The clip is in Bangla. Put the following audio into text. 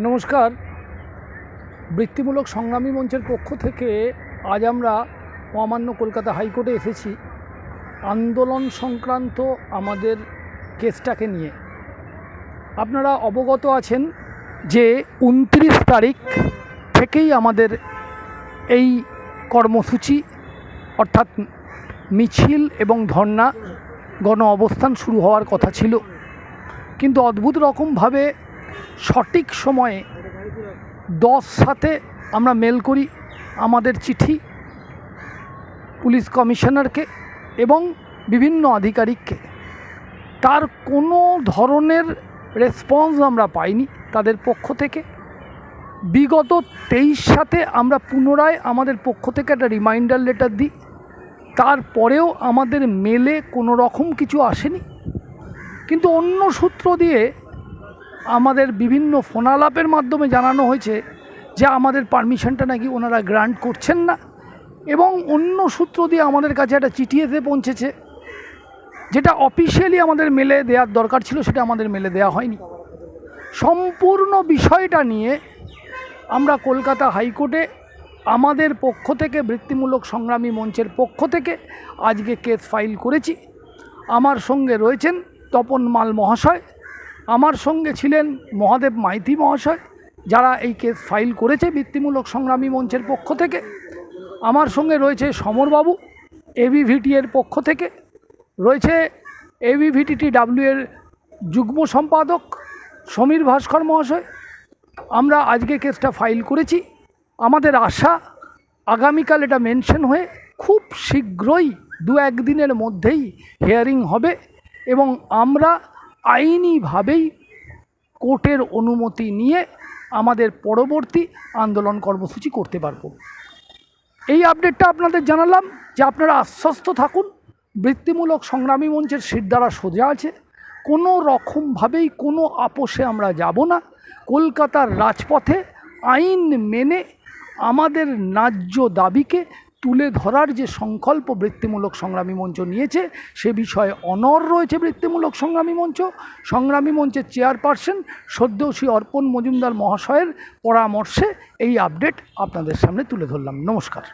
নমস্কার। বৃত্তিমূলক সংগ্রামী মঞ্চের পক্ষ থেকে আজ আমরা অমান্য কলকাতা হাইকোর্টে এসেছি আন্দোলন সংক্রান্ত আমাদের কেসটাকে নিয়ে। আপনারা অবগত আছেন যে উনত্রিশ তারিখ থেকেই আমাদের এই কর্মসূচি অর্থাৎ মিছিল এবং ধর্না গণ অবস্থান শুরু হওয়ার কথা ছিল। কিন্তু অদ্ভুত রকমভাবে সঠিক সময়ে দশ সাথে আমরা মেল করি আমাদের চিঠি পুলিশ কমিশনারকে এবং বিভিন্ন আধিকারিককে। তার কোনো ধরনের রেসপন্স আমরা পাইনি তাদের পক্ষ থেকে। বিগত তেইশ সাথে আমরা পুনরায় আমাদের পক্ষ থেকে একটা রিমাইন্ডার লেটার দিই। তারপরেও আমাদের মেলে কোনো রকম কিছু আসেনি। কিন্তু অন্য সূত্র দিয়ে আমাদের বিভিন্ন ফোনালাপের মাধ্যমে জানানো হয়েছে যে আমাদের পারমিশনটা নাকি ওনারা গ্রান্ট করছেন না। এবং অন্য সূত্র দিয়ে আমাদের কাছে একটা চিঠি এসে পৌঁছেছে, যেটা অফিসিয়ালি আমাদের মেলে দেওয়ার দরকার ছিল, সেটা আমাদের মেলে দেওয়া হয়নি। সম্পূর্ণ বিষয়টা নিয়ে আমরা কলকাতা হাইকোর্টে আমাদের পক্ষ থেকে, বৃত্তিমূলক সংগ্রামী মঞ্চের পক্ষ থেকে আজকে কেস ফাইল করেছি। আমার সঙ্গে রয়েছেন তপন মাল মহাশয় আমার সঙ্গে ছিলেন মহাদেব মাইতি মহাশয়, যারা এই কেস ফাইল করেছে বৃত্তিমূলক সংগ্রামী মঞ্চের পক্ষ থেকে। আমার সঙ্গে রয়েছে সমরবাবু এবিভিটি এর পক্ষ থেকে। রয়েছে এবিভিটিটি ডাব্লিউ এর যুগ্ম সম্পাদক সমীর ভাস্কর মহাশয়। আমরা আজকে কেসটা ফাইল করেছি। আমাদের আশা, আগামীকাল এটা মেনশন হয়ে খুব শীঘ্রই দু একদিনের মধ্যেই হিয়ারিং হবে এবং আমরা আইনিভাবেই কোর্টের অনুমতি নিয়ে আমাদের পরবর্তী আন্দোলন কর্মসূচি করতে পারব। এই আপডেটটা আপনাদের জানালাম যে আপনারা আশ্বস্ত থাকুন, বৃত্তিমূলক সংগ্রামী মঞ্চের সিট দ্বারা সোজা আছে। কোনো রকমভাবেই কোনো আপোষে আমরা যাব না। কলকাতার রাজপথে আইন মেনে আমাদের ন্যায্য দাবিকে তুলে ধরার যে সংকল্প বৃত্তিমূলক সংগ্রামী মঞ্চ নিয়েছে, সে বিষয়ে অনর রয়েছে বৃত্তিমূলক সংগ্রামী মঞ্চ। সংগ্রামী মঞ্চের চেয়ারপারসন সদ্যশ্রী অর্পণ মজুমদার মহাশয়ের পরামর্শে এই আপডেট আপনাদের সামনে তুলে ধরলাম। নমস্কার।